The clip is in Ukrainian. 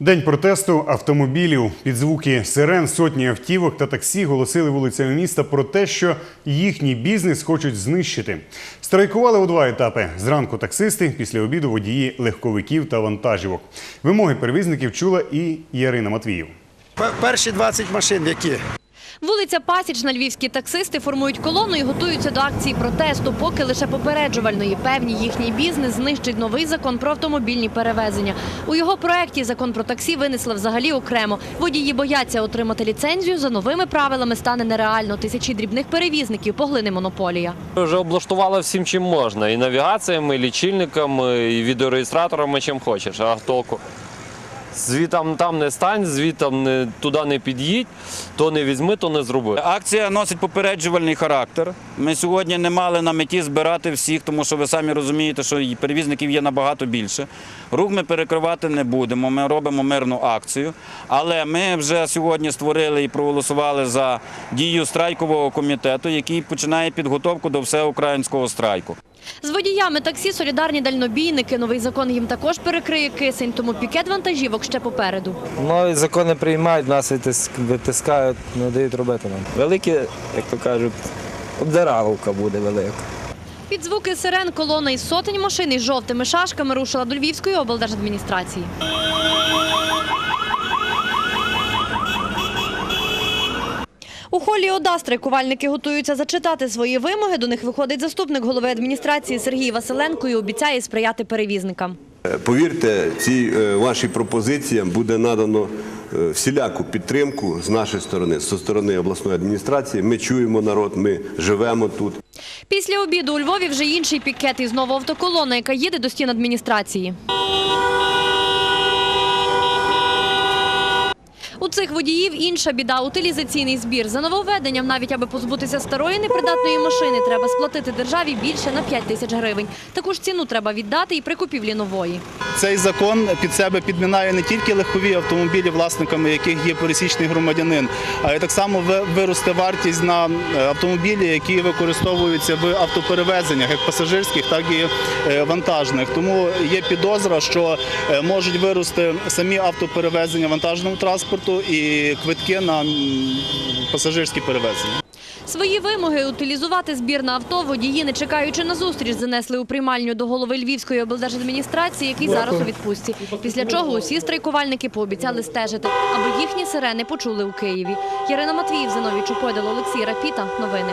День протесту автомобілів під звуки сирен, сотні автівок та таксі голосили вулицями міста про те, що їхній бізнес хочуть знищити. Страйкували у два етапи: зранку таксисти, після обіду водії легковиків та вантажівок. Вимоги перевізників чула і Ярина Матвіїв. Перші 20 машин, які Вулиця Пасічна, львівські таксисти формують колону і готуються до акції протесту, поки лише попереджувальної. Певні їхній бізнес знищить новий закон про автомобільні перевезення. У його проєкті закон про таксі винесли взагалі окремо. Водії бояться отримати ліцензію. За новими правилами стане нереально. Тисячі дрібних перевізників поглине монополія. Вже облаштували всім, чим можна. І навігаціями, і лічильниками, і відеореєстраторами, чим хочеш. А толку? Звітам там не стань, звітам не, туди не під'їдь, то не візьми, то не зроби. Акція носить попереджувальний характер. Ми сьогодні не мали на меті збирати всіх, тому що ви самі розумієте, що перевізників є набагато більше. Рух ми перекривати не будемо. Ми робимо мирну акцію. Але ми вже сьогодні створили і проголосували за дію страйкового комітету, який починає підготовку до всеукраїнського страйку. З водіями таксі солідарні дальнобійники. Новий закон їм також перекриє кисень, тому пікет вантажівок ще попереду. Нові закони приймають, нас витис- витискають, не дають робити нам. Великі, як то кажуть, обдираловка буде велика. Під звуки сирен колона із сотень машин із жовтими шашками рушила до Львівської облдержадміністрації. У холі ОДА страйкувальники готуються зачитати свої вимоги. До них виходить заступник голови адміністрації Сергій Василенко і обіцяє сприяти перевізникам. Повірте, цій е, вашій пропозиціям буде надано е, всіляку підтримку з нашої сторони, зі сторони обласної адміністрації. Ми чуємо народ, ми живемо тут. Після обіду у Львові вже інший пікет і знову автоколона, яка їде до стін адміністрації. Цих водіїв інша біда – утилізаційний збір. За нововведенням, навіть аби позбутися старої непридатної машини, треба сплатити державі більше на 5 тисяч гривень. Таку ж ціну треба віддати і при купівлі нової. Цей закон під себе підмінає не тільки легкові автомобілі, власниками яких є пересічний громадянин, а й так само виросте вартість на е, автомобілі, які використовуються в автоперевезеннях, як пасажирських, так і е, вантажних. Тому є підозра, що е, можуть вирости самі автоперевезення вантажного транспорту і квитки на пасажирські перевезення. Свої вимоги утилізувати збір на авто водії, не чекаючи на зустріч, занесли у приймальню до голови Львівської облдержадміністрації, який зараз у відпустці. Після чого усі страйкувальники пообіцяли стежити, аби їхні сирени почули у Києві. Ярина Матвіїв, Зиновій Чупойдало, Олексій Рапіта. Новини.